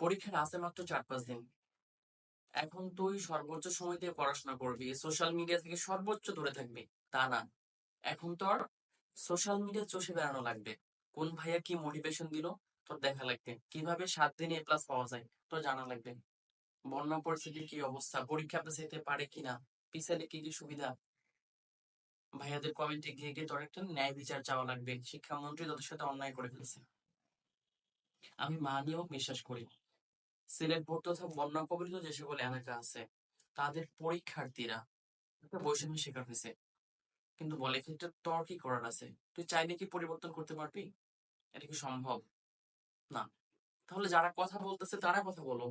পরীক্ষার আছে মাত্র চার পাঁচ দিন। এখন তুই সর্বোচ্চ সময় দিয়ে পড়াশোনা করবি সোশ্যাল মিডিয়া থেকে সর্বোচ্চ দূরে থাকবি, তা না। এখন তোর সোশ্যাল মিডিয়া চষে বেড়ানো লাগবে। কোন ভাইয়া কি মোটিভেশন দিল? তোর দেখা লাগবে। কীভাবে সাত দিনে এ প্লাস পাওয়া যায়, তোর জানা লাগবে। বন্যা পরিস্থিতির কি অবস্থা? পরীক্ষা পাস যেতে পারে কিনা পিছালে কি কি সুবিধা? ভাইয়াদের কমেন্টে গিয়ে গিয়ে তোর একটা ন্যায় বিচার চাওয়া লাগবে। শিক্ষামন্ত্রী তোদের সাথে অন্যায় করে ফেলছে। আমি মা নিয়েও বিশ্বাস করি। সিলেট বোর্ড তথা বন্যা কবলিত যে সকল এলাকা আছে, তাদের পরীক্ষার্থীরা একটা বৈষম্যের শিকার হয়েছে। কিন্তু বলে এক্ষেত্রে তোর কি করার আছে। তুই চাইলে কি পরিবর্তন করতে পারবি? এটা কি সম্ভব? না। তাহলে যারা কথা বলতেছে তারা কথা বলো।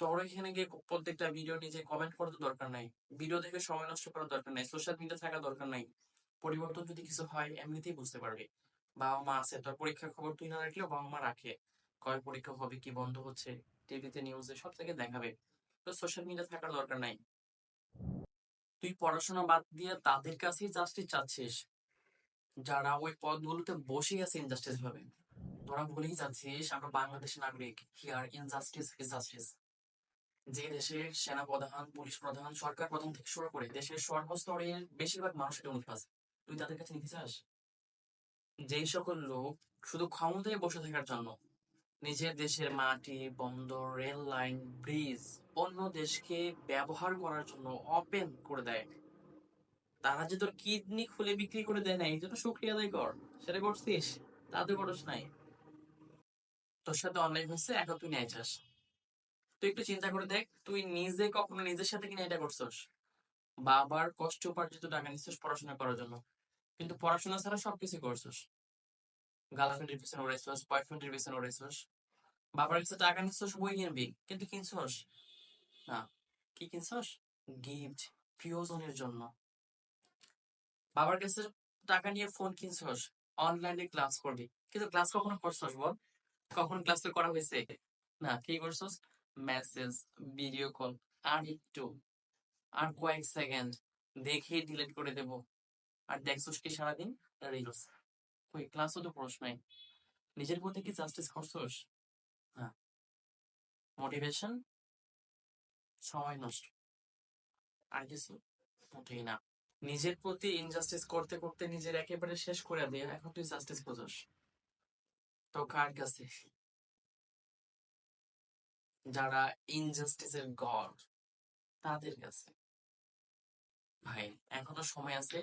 তোর এখানে গিয়ে প্রত্যেকটা ভিডিও নিজে কমেন্ট করার তো দরকার নাই। ভিডিও দেখে সময় নষ্ট করার দরকার নাই। সোশ্যাল মিডিয়া থাকা দরকার নাই। পরিবর্তন যদি কিছু হয়, এমনিতেই বুঝতে পারবি। বাবা মা আছে, তোর পরীক্ষার খবর তুই না রাখলেও বাবা মা রাখে। কয় পরীক্ষা হবে কি বন্ধ হচ্ছে? টিভিতে নিউজে সব থেকে দেখাবে। তো সোশ্যাল মিডিয়া থাকার দরকার নাই। তুই পড়াশোনা বাদ দিয়ে তাদের কাছেই জাস্টিস চাচ্ছিস। যারা ওই পদগুলোতে বসে আছে ইনজাস্টিস ভাবে। তোরা ভুলেই যাচ্ছিস, আমরা বাংলাদেশের নাগরিক। হিয়ার ইনজাস্টিস ইজ জাস্টিস যে দেশের সেনা প্রধান পুলিশ প্রধান, সরকার প্রধান থেকে শুরু করে দেশের সর্বস্তরের বেশিরভাগ মানুষের আছে তুই তাদের কাছে নিতে চাস? যেই সকল লোক শুধু ক্ষমতায় বসে থাকার জন্য নিজের দেশের মাটি, বন্দর, রেল লাইন, ব্রিজ অন্য দেশকে ব্যবহার করার জন্য ওপেন করে দেয়। তারা যে তোর কিডনি খুলে বিক্রি করে দেয় না, এই জন্য শুক্রিয়া আদায় কর, সেটা করছিস তাদের করস নাই। তোর সাথে অনলাইন হয়েছে, এখন তুই ন্যায় চাস তুই একটু চিন্তা করে দেখ, তুই নিজে কখনো নিজের সাথে কিনা এটা করছস? বাবার কষ্ট উপার্জিত টাকা নিচ্ছিস পড়াশোনা করার জন্য। কিন্তু পড়াশোনা ছাড়া সবকিছু করছস। গার্লফ্রেন্ডের পিছনে উড়াইছস বয়ফ্রেন্ডের পিছনে উড়াইছস। বাবার কাছে টাকা নিচ্ছস, বই কিনবি, কিন্তু কিনছস? না, কি কিনছস? গিফট প্রিয়জনের জন্য। বাবার কাছে টাকা নিয়ে ফোন কিনছস অনলাইনে ক্লাস করবি। কিন্তু ক্লাস কখনো করছস বল? কখন ক্লাস করা হয়েছে? না, কি করছস? মেসেজ ভিডিও কল আর একটু, আর কয়েক সেকেন্ড দেখেই ডিলিট করে দেব। আর দেখছস কি সারাদিন? রিলস ওই ক্লাসও তো পড়স নাই। নিজের প্রতি কি জাস্টিস করছস? না। মোটিভেশন সময় নষ্ট। আর কিছু? মোটেই না। নিজের প্রতি ইনজাস্টিস করতে করতে নিজের একেবারে শেষ করে দিয়ে এখন তুই জাস্টিস খোঁজস তো কার কাছে? যারা ইনজাস্টিসের গড, তাদের কাছে। ভাই, এখনও সময় আছে,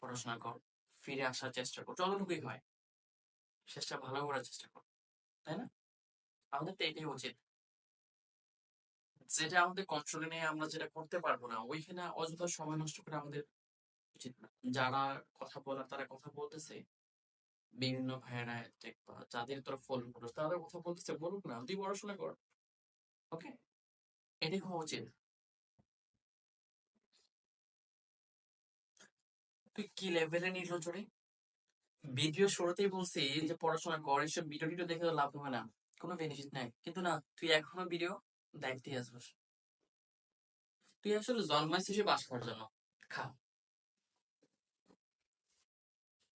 পড়াশোনা কর। ফিরে আসার চেষ্টা করো যতটুকুই হয়। চেষ্টা ভালো করার চেষ্টা কর, তাই না? আমাদের তো এটাই উচিত। যেটা আমাদের কন্ট্রোলে নেই, আমরা যেটা করতে পারব না, ওইখানে অযথা সময় নষ্ট করে আমাদের উচিত না। যারা কথা বলার, তারা কথা বলতেছে। বিভিন্ন ভাইয়েরা দেখবা যাদের তোর ফলো করো, তারা কথা বলতেছে, বলুক না, তুই পড়াশোনা কর ওকে এটাই হওয়া উচিত। তুই কি লেভেলে নির্লজ্জ জোরে ভিডিও শুরুতেই বলছি যে পড়াশোনা কর এসব ভিডিও টিডিও দেখে তো লাভ হবে না। কোনো বেনিফিট নাই। কিন্তু না, তুই এখনও ভিডিও দেখতেই আসবস তুই আসলে জন্মাইছিস বাস করার জন্য। খা।